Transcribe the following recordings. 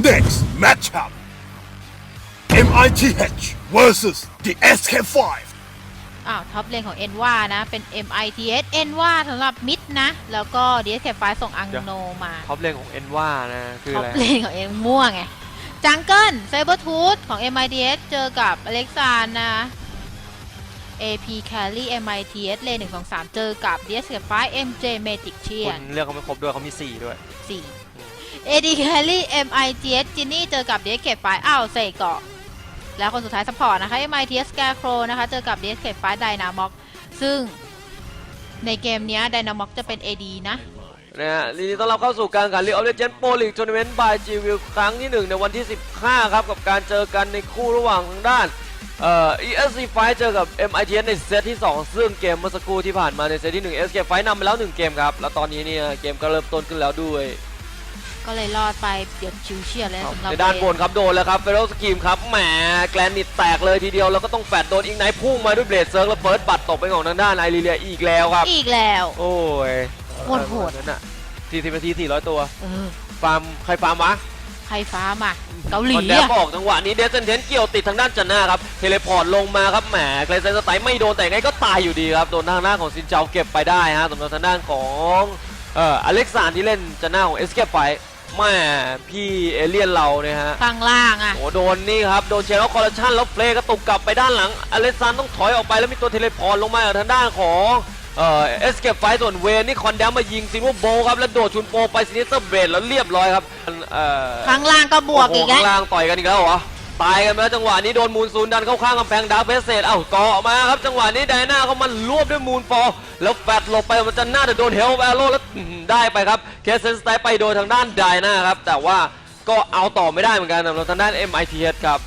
Next matchup MITH versus the SK5 อ้าวท็อปเลนของเอ็นว่านะ เป็น MITS เอ็นว่าสำหรับมิดนะ แล้วก็ DSK ไฟส่งอังโนมาท็อปเลนของเอ็นว่านะ คือท็ออะปไร เลนของเอ็นม่วงไงจังเกิลไซเบอร์ทูธของ MITS เจอกับอเล็กซานนะ AP Carry MITS เลน1 2 3 เจอกับ DSK ไฟ MJ Magic เชียคุนณเลือกเขาไม่ครบด้วยเขามี 4 ด้วย 4 AD Carry MITS จินนี่เจอกับ DSK ไฟอ้าวเซเกาะ แล้วคนสุดท้ายซัพพอร์ตนะคะ MITS Scarecrow นะคะเจอกับ DSK ไฟ Dynamok ซึ่งในเกมเนี้ย Dynamok จะเป็น AD นะนะฮะยินดีต้อนรับเข้าสู่การแข่งขันลีกออฟเลเจนด์โปรลีกทัวร์นาเมนต์บายจีวิวครั้งที่ 1 ในวันที่ 15 ครับกับการเจอกันในคู่ระหว่างทางด้านเอ่อ ESC Fight เจอกับ MITS ในเซตที่ 2 ซึ่งเกมเมื่อสักครู่ที่ผ่านมาในเซตที่ 1 SK Fight นำไปแล้ว 1 เกมครับ แล้วตอนนี้เนี่ยเกมก็เริ่มต้นขึ้นแล้วด้วย ก็เลยรอดไปเดี๋ยวชิวเชียร์เลยสำหรับในด้านบนเวครับโดนแล้วครับเฟโรสกีมครับแหมแกลนนิตแตกเลยทีเดียวแล้วก็ต้องแฟดโดนอีกไนท์พุ่งมาด้วยเบลดเซิร์กแล้วเฟิร์สบัตรตกไปของทางด้านไอรีเลียอีกแล้วครับ อีกแล้ว โอ้ยโคตรโหดนั่นน่ะ40นาที400 ตัวเออฟาร์มใครฟาร์มวะใครฟ้ามาเกาหลีคอนแดมอะออกจังหวะนี้เดซเซนเทนเกี่ยวติดทางด้านจันหน้าครับ เทเลพอร์ตลงมาครับแหมไกลเซนสไตล์ไม่โดนแต่ไงก็ตายอยู่ดีครับ โดนทางหน้าของซินเจ้าเก็บไปได้ฮะสำหรับทางด้านของเอ่ออเล็กซานที่เล่นจันหน้าของเอสเก็บไป แม่พี่เอเลียนเราเนี่ยฮะข้างล่างอะโอ้โดนนี่ครับโดนเชนอคอร์รัปชันแล้วเฟลกระตุกกลับไปด้านหลังอเลซานต้องถอยออกไปแล้วมีตัวเทเลพอร์ตลงมาจากทางด้านของเอ่อเอสเก็บไฟส่วนเวนนี่คอนแดมมายิงซิมโบโบครับแล้วโดดชุนโปไปซินิสเตอร์เบรดแล้วเรียบร้อยครับเอ่อข้างล่างก็บวกอีกโโหแล้วข้างล่างต่อยกันอีกแล้วเหรอ ตายกันไปแล้วจังหวะนี้โดนมูนซูนดันเข้าข้างกำแพงดาร์คเบสเซตเอ้าเกาะมาครับจังหวะนี้ไดนาเขามันรวบด้วยมูนฟอร์แล้วแฟดหลบไปมันจะน่าจะโดนเฮลแวโรแล้วอื้อหือได้ไปครับเคสเซนสไตล์ไปโดนทางด้านไดนาครับแต่ว่าก็เอาต่อไม่ได้เหมือนกันสำหรับทางด้าน MITS ครับ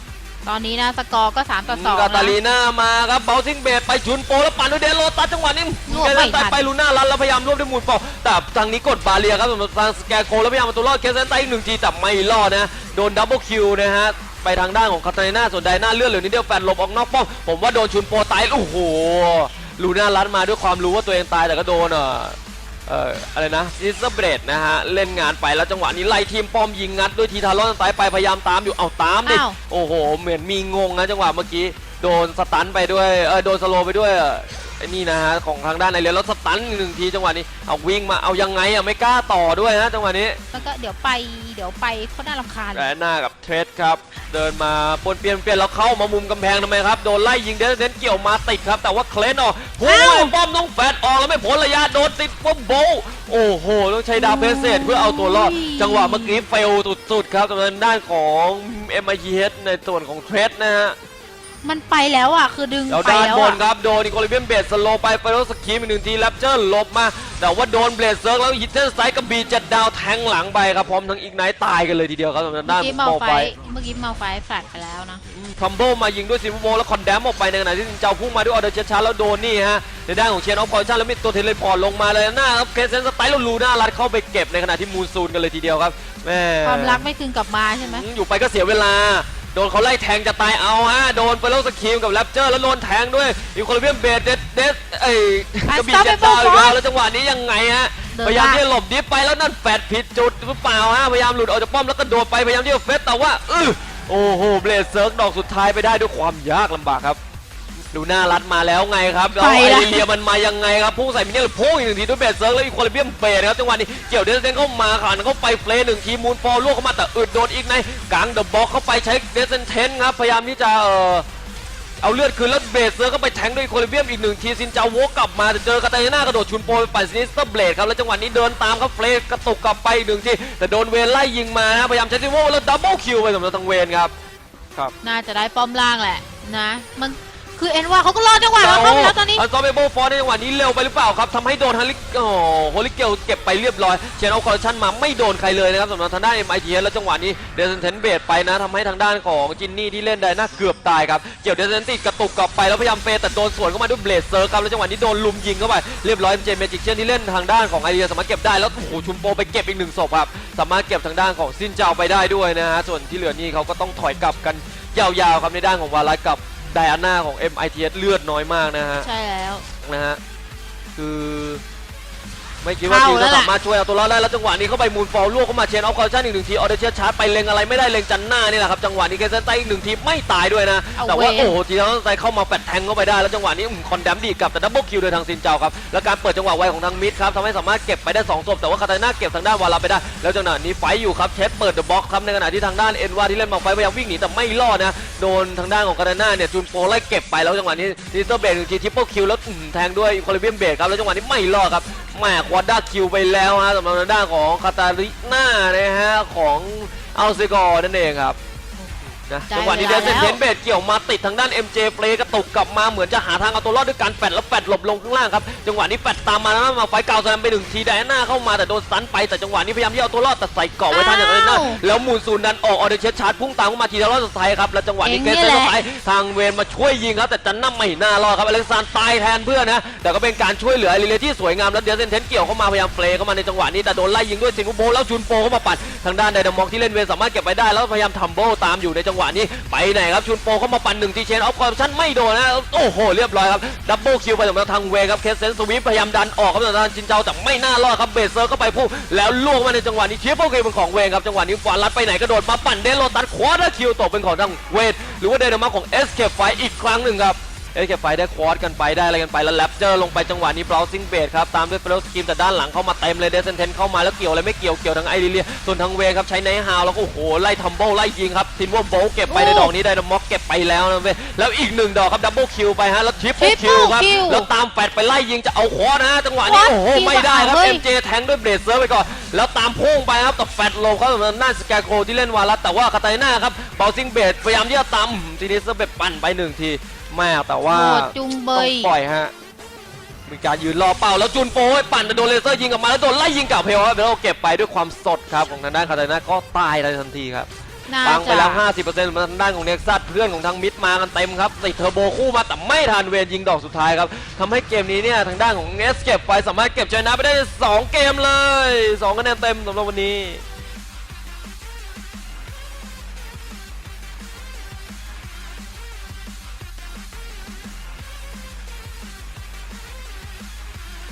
ตอนนี้นะสกอร์ก็ 3 ต่อ2กาตานะลีน่ามาครับเบลซิงเบดไปชุนโปแล้วปั่นด้วยเดนโรตัสจังหวะนี้รวบเคสไม่เซนสไตทันล์ไปลูน่ารันแล้วพยายามรวบด้วยมูนฟอร์แต่ทางนี้กดบาเรียครับสำหรับทางสแกโคแล้วพยายามมาตัวรอดเคสเซนสไตล์อีกหนึ่งทีแต่ไม่รอดนะโดนดับเบิลคิวนะฮะ ไปทางด้านของคาตาลีน่าส่วนไดน่าเลื่อนเหลือนิดเดียวแฟนหลบออกนอกป้อมผมว่าโดนชุนโปตายโอ้โหลูน่ารันมาด้วยความรู้ว่าตัวเองตายแต่ก็โดนเอ่อเอ่ออะไรนะซิสเบรดนะฮะ เล่นงานไปแล้วจังหวะนี้ไล่ทีมป้อมยิงงัดด้วยทีทารอนสไตล์ไปพยายามตามอยู่เอาตามดิอ้าว โอ้โห เหมือนมีงงนะจังหวะเมื่อกี้ โดนสตันไปด้วยเออโดนสโลว์ไปด้วยเอ่อ ไอ้นี่นะฮะของทางด้านไอเรียนแล้วสตันอีกหนึ่งทีจังหวะนี้เอาวิ่งมาเอายังไงอะไม่กล้าต่อด้วยนะจังหวะนี้แล้วก็เดี๋ยวไปเดี๋ยวไปเขาน่ารำคาญแรหน้ากับเทรดครับ เดินมาปนเปลี่ยนเปลี่ยนแล้วเข้ามามุมกำแพงทำไมครับ โดนไล่ยิงเดนเดนเกี่ยวมาติดครับ แต่ว่าเคลนออกพุ่งอ้าวป้อมน้องแฟดออกแล้วไม่พ้นระยะโดนติดปุ๊บโบว์โอ้โหต้องใช้ดาวเพสเซตเพื่อเอาตัวรอด จังหวะเมื่อกี้เฟลสุดๆครับสำหรับด้านของ m i g h ในส่วนของเทรดนะฮะ มันไปแล้วอะ คือดึงแล้วไปด้านแล้วบนอะ ครับโดนอีโคลิเบียมเบสสโลว์ไปไปรถสกีมอีกหนึ่งทีแรปเจอร์หลบมา แต่ว่าโดนเบลดเซิร์กแล้วฮิตเทนสไตร์กับบีเจ็ดดาวแทงหลังไปครับพร้อมทั้งอีกไนท์ตายกันเลยทีเดียวครับสำหรับเมื่ด้าอนกี้โปเมารไฟไฟเมื่อกี้เมาไฟแฟลตไปแล้วนะคัมโบมายิงด้วยซิมโบแล้วคอนแดมออกไปในขณะที่ซินเจ้าพุ่งมาด้วยออเดอร์เชช้าแล้วโดนนี่ฮะในด้านของเชนออฟคอร์ชันแล้วมีตัวเทเลพอร์ตลงมาเลยหน้าครับเคสเซนสไตล์แล้วลูน่ารัดเข้าไปเก็บในขณะที่มูนซูนกันเลยทีเดียวครับแม่ ความรักไม่คืนกลับมาใช่ไหมอยู่ไปก็เสียเวลา โดนเขาไล่แทงจะตายเอาฮะ โดนไปแล้วสกีมกับแรปเจอร์แล้วโดนแทงด้วยอีโคลิเบียมเบสเดสเดสเอ้ยกระบี่เจ็ดดาวอีกแล้วแล้วจังหวะนี้ยังไงฮะเดินพยายามลากที่จะหลบดิฟไปแล้วนั่นแฟดผิดจุดหรือเปล่าฮะ พยายามหลุดออกจากป้อมแล้วก็โดดไปพยายามที่จะเฟสแต่ว่าอื้อโอ้โห เบลดเซิร์กดอกสุดท้ายไปได้ด้วยความยากลำบากครับ ดูหน้ารัดมาแล้วไงครับแล้วไปไอละเรียมันมายังไงครับพุ่งใส่มินเนี่ยหรือพุ่งอีกหนึ่งทีด้วยเบสเซิร์กแล้วอีควอลิเบียมเบสนะครับจังหวะนี้เกี่ยวเดนเซนเข้ามาขันเข้าไปเฟลหนึ่งทีมูนฟอลลวกเข้ามาแต่อึดโดนอีกในกลางเดอะบ็อกเข้าไปใช้เดนเซนเทนครับพยายามที่จะเออเอาเลือดคืนแล้วเบสเซอร์ก็ไปแทงด้วยอีควอลิเบียมอีกหนึ่งทีซินจาวกกลับมาแต่เจอกาตาลีน่ากระโดดชุนโปไปปั่นซินิสเตอร์เบลดครับแล้วจังหวะนี้เดินตามครับเฟลกระตุกกลับไปอีกหนึ่งทีแต่โดนเวนไล่ยิงมานะพยายามใช้ซิโวแล้วดับเบิลคิวไปสำหรับทางเวนครับน่าจะได้ป้อมล่างแหละนะ มัน คือเอ็นว่าเขาก็รอดจังหวะแล้วเข้าไปแล้วตอนนี้ อันซอมเบโบฟอร์ในจังหวะนี้เร็วไปหรือเปล่าครับทำให้โดนฮันลิโอ้โฮลิเกลเก็บไปเรียบร้อยเชนเอาคอร์ชันมาไม่โดนใครเลยนะครับสำหรับทางด้าน MIT แล้วจังหวะนี้เดซนเทนเบดไปนะทำให้ทางด้านของจินนี่ที่เล่นได้น่าเกือบตายครับเกี่ยวเดซนติดกระตุกกลับไปแล้วพยายามเฟแต่โดนสวนเข้ามาด้วยเบลดเซอร์ครับแล้วจังหวะนี้โดนลุมยิงเข้าไปเรียบร้อยเจมเมจิกเช่นที่เล่นทางด้านของไอเดียสามารถเก็บได้แล้วโอ้โหชุมโปไปเก็บอีกหนึ่งศพครับสามารถเก็บทางด้านของซินเจ้าไปได้ด้วยนะฮะส่วนที่เหลือนี่เขาก็ต้องถอยกลับกันยาวๆครับในด้านของวาลัสกับ ไดอาน่าของ MITS เลือดน้อยมากนะฮะ ใช่แล้ว นะฮะ คือ ไม่คิดว่าเข้าทีมแล้วจะล่ะสามารถช่วยเอาตัวรอดได้แล้วจังหวะนี้เข้าไปมูนฟอลลวกเข้ามาเชนออฟคอร์ชั่นอีกหนึ่งทีออเดเชียชาร์จไปเล็งอะไรไม่ได้เล็งจันหน้านี่แหละครับจังหวะนี้เคเซนไตอีกหนึ่งทีไม่ตายด้วยนะเอาแต่ว่าเวรโอ้โหทีนั้นไตเข้ามาแปดแทงเข้าไปได้แล้วจังหวะนี้คอนแดมดีดกลับแต่ดับเบิลคิวโดยทางซินเจ้าครับแล้วการเปิดจังหวะไวของทางมิดครับทำให้สามารถเก็บไปได้สองศพแต่ว่าคาตาน่าเก็บทางด้านวาลาไปได้ แล้วจังหวะนี้ไฟท์อยู่ครับเชสเปิดเดอะบ็อกครับในขณะที่ทางด้านเอ็นวาที่เล่นมาไฟท์พยายามวิ่งหนีแต่ไม่รอดนะโดนทางด้านของคาตาน่าเนี่ยจูนโปไล่เก็บไปแล้วจังหวะนี้ดิสเตอร์เบรหนึ่งทีทริปเปิลคิวแล้วอื้อหือแทงด้วยโคลิเบียมเบรครับแล้วจังหวะนี้ไม่รอดครับ แหม่ควอด้าคิวไปแล้วฮะสำหรับด้านของคาตาลิน่านะฮะของอัลเซกอร์นั่นเองครับ นะได้จังหวะนี้เวเดลาซเซนแล้วเทนเบรเกี่ยวมาติดทางด้าน MJ เปลกระตุกกลับมาเหมือนจะหาทางเอาตัวรอดด้วยการแฟดแล้วแฟดหลบลงข้างล่างครับจังหวะนี้แฟดตามมาแล้วมาไฟเก่าแซมไปหนึ่งทีแดนหน้าเข้ามาแต่โดนสตันไปแต่จังหวะนี้พยายามที่เอาตัวรอดแต่ใส่เกาะไว้ทันอย่างนั้นนะอ้าวแล้วมูลซูนดันออกออเดเชสชาร์จพุ่งตามเข้ามาทีละรอดสุดท้ายครับแล้วจังหวะนี้เองเกเนี่สยเซนแหละไปทางเวนมาช่วยยิงครับแต่จันน่าไม่น่ารอดครับอเล็กซานตายแทนเพื่อนนะแต่ก็เป็นการช่วยเหลือลิเลที่สวยงามแล้วเดซเซนเทนเกี่ยวเข้ามาพยายามเฟลเข้ามาในจังหวะนี้แต่โดนไล่ยิงด้วยซิงคูโบแล้วจุนโปเข้ามาปัดทางด้านไดนามอกที่เล่นเวนสามารถเก็บไปได้แล้วพยายามทัมโบตามอยู่ในจังงหวะนี้ไปไหนครับชุนโปเข้ามาปั่นหนึ่งทีเชนออฟคอร์ชั่นไม่โดนนะโอ้โหเรียบร้อยครับดับเบิลคิวไปสำหรับทางเวครับเคสเซนสวีปพยายามดันออกครับแต่ทางจินเจ้าแต่ไม่น่ารอดครับเบสเซอร์ก็ไปพุ่งแล้วล่วงมาในจังหวะนี้เชียร์โปเกเป็นของเวครับจังหวะนี้ฟารัดไปไหนกระโดดมาปั่นเดนโลตัสควอเตอร์คิวตกเป็นของทางเวทหรือว่าเดนามอกของเอสเคฟไฟอีกครั้งหนึ่งครับ เอสเคปไฟได้ควอดกันไปได้อะไรกันไปแล้วแรปเจอร์ลงไปจังหวะนี้บราวซิงเบดครับตามด้วยเฟลสกิมแต่ด้านหลังเข้ามาเต็มเลยเดซเซนเทนเข้ามาแล้วเกี่ยวอะไรไม่เกี่ยวเกี่ยวทางไอริเลียส่วนทางเวครับใช้ไนท์ฮาวแล้วก็โอ้โหไล่ทัมโบไล่ยิงครับทินวอลโบเก็บไปในดอกนี้ไดนามอกเก็บไปแล้วนะเว้ยแล้วอีกหนึ่งดอกครับดับเบิลคิวไปฮะแล้วทริปเปิลคิว Triple ครับ kill แล้วตามแฟดไปไล่ยิงจะเอาควอดนะฮะจังหวะนี้ Quad โอ้โห kill ไม่ได้ครับเฮ้ย MJ แทงด้วยเบรดเซอร์ไปก่อนแล้วตามพุ่งไปครับแต่แฟดลงเข้าสู่หน้าสแกโคที่เล่นวารัสแต่ว่าคาตาลิน่าครับเบลซิงเบดพยายามที่จะตามทีนี้เซอร์เบดปั่นไปหนึ่งที แม่แต่ว่าโหดจุงเบต้องยปล่อยฮะมีการยืนรอเป่าแล้วจูนโป้ยปั่นแต่โดนเลเซอร์ยิงกลับมาแล้วโดนไล่ยิงกลับเพลครับแล้วเก็บไปด้วยความสดครับของทางด้านคาตาลิน่าก็ตายในทันทีครับ น่าปังไปจะแล้ว 50%มาทางด้านของเน็กซัสเพื่อนของทางมิดมากันเต็มครับติดเทอร์โบคู่มาแต่ไม่ทันเวนยิงดอกสุดท้ายครับทำให้เกมนี้เนี่ยทางด้านของเนสเก็บไปสามารถเก็บชนะไปได้ 2 เกมเลย 2 คะแนนเต็มสำหรับวันนี้